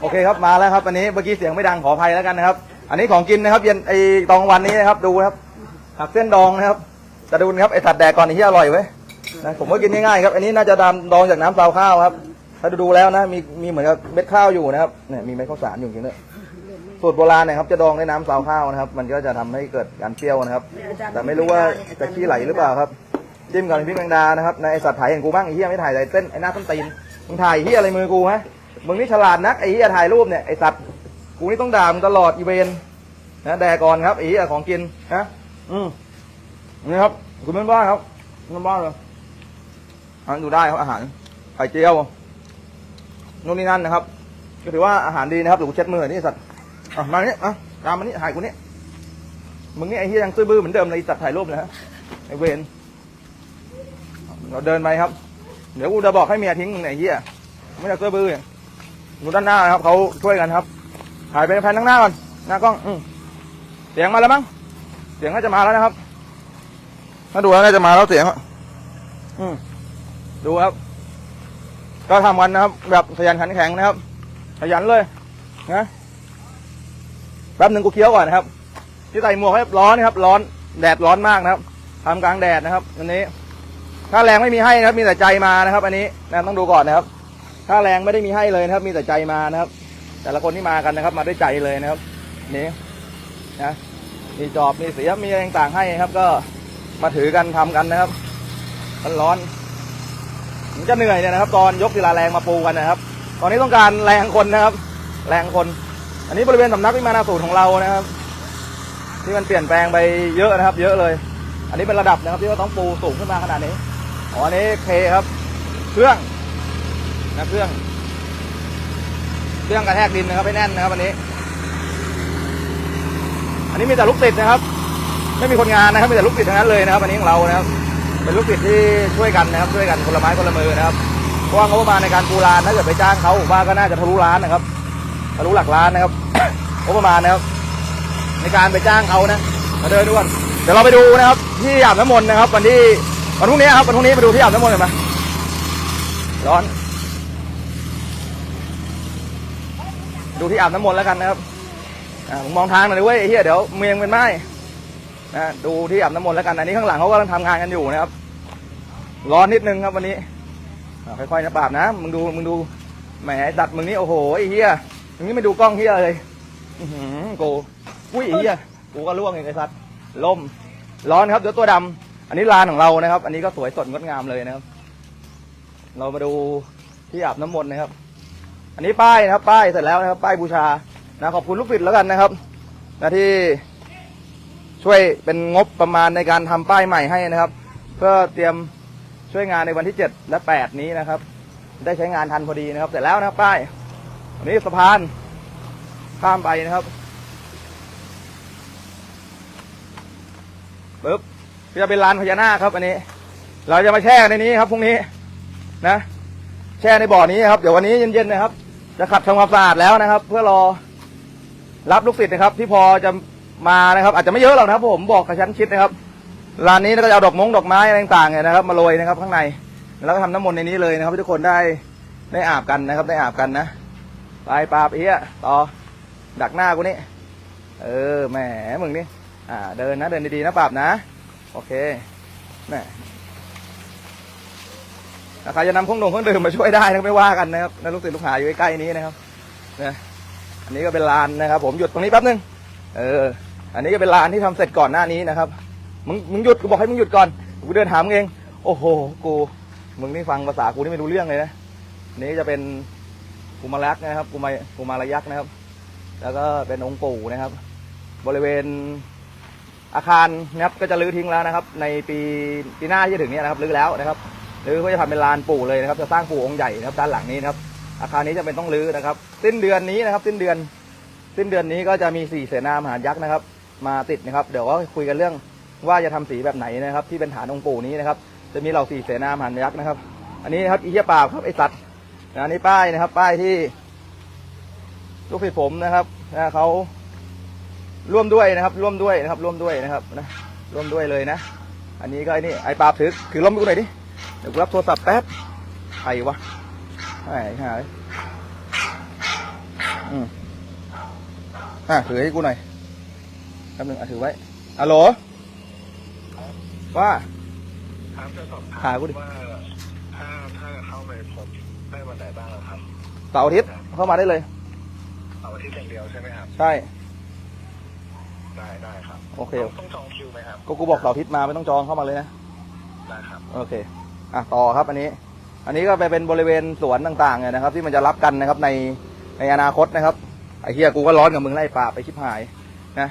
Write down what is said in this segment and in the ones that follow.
โอเคครับมาแล้วครับอันนี้เมื่อกี้เสียงไม่ดังขออภัยแล้วกันนะครับ อันนี้ของกินนะครับ เย็นไอตองวันนี้นะครับดูครับผักเส้นดองนะครับจะดูนะครับไอสัตว์แดกก่อนไอ้ที่อร่อยเว้ยนะผมก็กินง่ายๆครับ อันนี้น่าจะดำดองจากน้ำซาวข้าวครับ ถ้าดูแล้วนะมีมีเหมือนกับเม็ดข้าวอยู่นะครับเนี่ยมีเม็ดข้าวสารอยู่จริงๆด้วยสูตรโบราณนะครับจะดองในน้ำซาวข้าวนะครับ มันก็จะทำให้เกิดการเปรี้ยวนะครับ แต่ไม่รู้ว่าจะขี้ไหลหรือเปล่าครับจิ้มกับน้ำพริกแมงดานะครับในไอสัตว์ถ่ายเห็นกูบ้างไอ้เหี้ยไม่ถ่ายแต่เต้นไอ้หน้าต้นตีนมึงถ่ายเหี้ยอะไรมือกูฮะ มึงนี่ฉลาดนักไอ้เหี้ยถ่ายรูปเนี่ยไอ้สัตว์กูนี่ต้องด่ามึงตลอดอีเวนนะแดกก่อนครับไอ้เหี้ยของกินนะอืมนี่ครับคุณเป็นบ้านครับเป็นบ้านเลยอ่านดูได้ครับอาหารไข่เจียวนู่นนี่นั่นนะครับ ก็ถือว่าอาหารดีนะครับหรือกูเช็ดมือหน่อยนี่สัตว์อะมาเนี่อะตามมานี่ถ่ายกูนี่มึงนี่ไอ้เหี้ยยังซื่อบื้อเหมือนเดิมเลยไอ้สัตว์ถ่ายรูปเลยฮะไอ้เวนเราเดินไปครับ เดี๋ยวกูจะบอกให้เมียทิ้งมึงไอ้เหี้ยไม่ได้ซื่อบื้อเนี่ย ดูด้านหน้านะครับเขาช่วยกันครับถ่ายไปแผ่นข้างหน้าก่อนหน้ากล้องอืเสียงมาแล้วมั้งเสียงน่าจะมาแล้วนะครับถ้าดูแล้วน่าจะมาแล้วเสียงอืมดูครับ ก็ทำกันนะครับ แบบขยันขันแข็งนะครับขยันเลยนะแป๊บหนึ่งกูเคี้ยวก่อนนะครับ ที่ใส่หมวกให้ร้อนนะครับ ร้อนแดดร้อนมากนะครับทำกลางแดดนะครับอันนี้ ถ้าแรงไม่มีให้นะครับ มีแต่ใจมานะครับ อันนี้นะต้องดูก่อนนะครับ ถ้าแรงไม่ได้มีให้เลยนะครับ มีแต่ใจมานะครับ แต่ละคนที่มากันนะครับ มาด้วยใจเลยนะครับ นี่นะมีจอบมีเสียมมีอะไรต่างๆให้ครับ ก็มาถือกันทำกันนะครับมันร้อนมันจะเหนื่อยเนี่ยนะครับ ตอนยกศิลาแรงมาปูกันนะครับ ตอนนี้ต้องการแรงคนนะครับ แรงคน อันนี้บริเวณสำนักวิมานาสูตรของเรานะครับ ที่มันเปลี่ยนแปลงไปเยอะนะครับ เยอะเลย อันนี้เป็นระดับนะครับ ที่ว่าต้องปูสูงขึ้นมาขนาดนี้อ๋ออันนี้เคครับ เครื่อง นะเครื่อง เครื่องกระแทกดินนะครับให้แน่นนะครับอันนี้ อันนี้มีแต่ลูกติดนะครับ ไม่มีคนงานนะครับมีแต่ลูกติดทั้งนั้นเลยนะครับ อันนี้ของเรานะครับ เป็นลูกติดที่ช่วยกันนะครับ ช่วยกันคนละไม้คนละมือนะครับเพราะว่างบประมาณในการปูรานถ้าเกิดไปจ้างเขาผมว่าก็น่าจะทะลุล้านนะครับทะลุหลักล้านนะครับงบประมาณนะครับ ในการไปจ้างเขานะมาเดินดูก่อนเดี๋ยวเราไปดูนะครับ ที่อาบน้ำมนต์นะครับ วันที่วันพรุ่งนี้ครับวันพรุ่งนี้ไปดูที่อาบน้ำมนต์กันไหมร้อน ดูที่อาบน้ำมนต์แล้วกันนะครับอ่าผมมองทางหน่อยดิเว้ยเหี้ยเดี๋ยวเมียงเป็นไม้นะดูที่อาบน้ำมนต์แล้วกันอันนี้ข้างหลังเขากำลังทำงานกันอยู่นะครับ ร้อนนิดนึงครับวันนี้ค่อยๆนะปราบนะมึงดูมึงดูแหมไอ้สัตว์มึงนี่โอ้โหไอ้เหี้ยมึงนี่ไม่ดูกล้องเหี้ยเลยหือกูอุ้ยไอ้เหี้ยกูก็ล่วงเองไอ้สัตว์ล่มร้อนครับเดี๋ยวตัวดำอันนี้ลานของเรานะครับ อันนี้ก็สวยสดงดงามเลยนะครับ เรามาดูที่อาบน้ำมนต์นะครับ อันนี้ป้ายนะครับ ป้ายเสร็จแล้วนะครับ ป้ายบูชานะขอบคุณลูกศิษย์แล้วกันนะครับนะที่ช่วยเป็นงบประมาณในการทำป้ายใหม่ให้นะครับ เพื่อเตรียมช่วยงานในวันที่ 7 และ 8 นี้นะครับ ได้ใช้งานทันพอดีนะครับ เสร็จแล้วนะครับป้ายอันนี้สะพานข้ามไปนะครับปึ๊บจะเป็นลานพญานาคครับ อันนี้ เราจะมาแช่ในนี้ครับพรุ่งนี้นะ แช่ในบ่อนี้ครับ เดี๋ยววันนี้เย็นๆนะครับ จะขัดทำความสะอาดแล้วนะครับ เพื่อรอรับลูกศิษย์นะครับ ที่พอจะมานะครับ อาจจะไม่เยอะหรอกนะครับ ผมบอกกระชั้นชิดนะครับร้านนี้ก็จะเอาดอกมงดอกไม้อะไรต่างๆเนี่ยนะครับ มาโรยนะครับ ข้างในแล้วก็ทำน้ำมนต์ในนี้เลยนะครับทุกคนได้ได้อาบกันนะครับ ได้อาบกันนะไปปาบเอี้ยต่อดักหน้ากูนี่เออแหมมึงนี่อ่า เดินนะเดินดีๆนะปาบนะ โอเคแหม ถ้าใครจะนำเครื่องดงเครื่องดื่มมาช่วยได้นะไม่ว่ากันนะครับนะลูกศิษย์ลูกหาอยู่ใกล้ๆนี้นะครับนะอันนี้ก็เป็นลานนะครับ ผมหยุดตรงนี้แป๊บนึงเออ อันนี้ก็เป็นลานที่ทำเสร็จก่อนหน้านี้นะครับมึงมึงหยุดกูบอกให้มึงหยุดก่อนกูเดินถามึงเอง โอ้โหกูมึงนี่ฟังภาษากูนี่ไม่รู้เรื่องเลยนะนนี้จะเป็นกุมารักนะครับกุมากุมารยักษ์นะครับ แล้วก็เป็นองค์ปู่นะครับ บริเวณอาคารนะครับก็จะรื้อทิ้งแล้วนะครับ ในปีปีหน้าที่จะถึงนี้นะครับรื้อแล้วนะครับ รือก็จะทำเป็นลานปู่เลยนะครับ จะสร้างปู่องค์ใหญ่นะครับด้านหลังนี้นะครับ อาคารนี้จะเป็นต้องรื้อนะครับ สิ้นเดือนนี้นะครับ สิ้นเดือน สิ้นเดือนนี้ก็จะมีสี่เสนามหายักษ์นะครับ มาติดนะครับ เดี๋ยวก็คุยกันเรื่องว่าจะทำสีแบบไหนนะครับ ที่เป็นฐานองค์ปู่นี้นะครับ จะมีเหล่าสี่เสนามหายักษ์นะครับ อันนี้นะครับอีเหี้ยปาบครับไอสัตว์นะอันนี้ป้ายนะครับ ป้ายที่ลูกศิษย์ผมนะครับนะเขาร่วมด้วยนะครับ ร่วมด้วยนะครับ ร่วมด้วยนะครับนะร่วมด้วยเลยนะ อันนี้ก็ไอ้นี่ไอ้ปาบถือถือล้มกูหน่อยดิ เดี๋ยวกูรับโทรศัพท์แป๊บใครวะไอ้ห่าอืมอะถือให้กูหน่อยแป๊บนึงอะถือไว้อะโหลว่าครับจะสอบถาหามกูดิว่าถ้าถ้าเข้าไปพบได้วันไหนบ้างครับเสาร์อาทิตย์เข้ามาได้เลยเอาวันที่อย่างเดียวใช่ไหมครับ ใช่ ได้ได้ครับ โอเคต้องต้องจองคิวไหมครับ ก็กูบอกเสาร์อาทิตย์มาไม่ต้องจองเข้ามาเลยนะ ได้ครับ โอเค อะต่อครับอันนี้ อันนี้ก็ไปเป็นบริเวณสวนต่างๆเนี่ยนะครับ ที่มันจะรับกันนะครับในในอนาคตนะครับไอ้เฮียกูก็ร้อนกับมึงไล่ป่าไปชิบหายนะ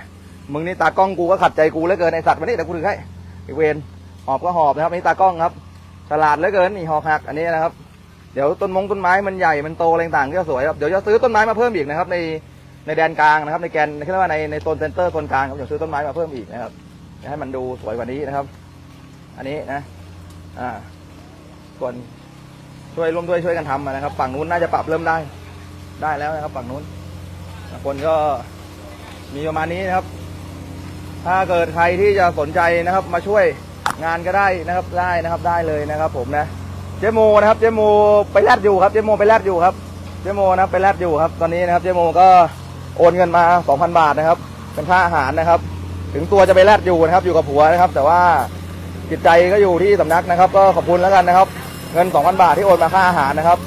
มึงนี่ตากล้องกูก็ขัดใจกูเหลือเกินไอสัตว์วันนี้เดี๋ยวกูถือให้ไอเวนหอบก็หอบนะครับอันนี่ตากล้องครับฉลาดเหลือเกินนี่หอกหักอันนี้นะครับ เดี๋ยวต้นมงต้นไม้มันใหญ่มันโตอะไรต่างๆก็สวยครับเดี๋ยวจะซื้อต้นไม้มาเพิ่มอีกนะครับ ในในแดนกลางนะครับ ในแกนเรียกว่าในในโซนเซ็นเตอร์โซนกลางครับเดี๋ยวซื้อต้นไม้มาเพิ่มอีกนะครับจะให้มันดูสวยกว่านี้นะครับ อันนี้นะ อ่า ส่วนช่วยร่วมด้วยช่วยกันทำนะครับ ฝั่งนู้นน่าจะปรับเริ่มได้ ได้แล้วนะครับ ฝั่งนู้นคนก็มีประมาณนี้นะครับ ถ้าเกิดใครที่จะสนใจนะครับ มาช่วยงานก็ได้นะครับได้นะครับได้เลยนะครับ ผมนะเจโมนะครับเจโมไปแลดอยู่ครับเจโมไปแลดอยู่ครับเจโมนะครับไปแลดอยู่ครับ ตอนนี้นะครับเจโมก็โอนเงินมา 2,000 บาทนะครับ เป็นค่าอาหารนะครับ ถึงตัวจะไปแลดอยู่นะครับ อยู่กับผัวนะครับ แต่ว่าจิตใจก็อยู่ที่สำนักนะครับ ก็ขอบคุณแล้วกันนะครับ เงิน 2,000 บาทที่โอนมาค่าอาหารนะครับ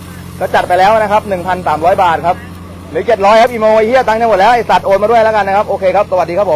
ก็จัดไปแล้วนะครับ 1,300 บาทครับ หรือ 700 ครับอีโมไอเฮียตังค์จะหมดแล้วไอสัตว์โอนมาด้วยแล้วกันนะครับ โอเคครับ สวัสดีครับผม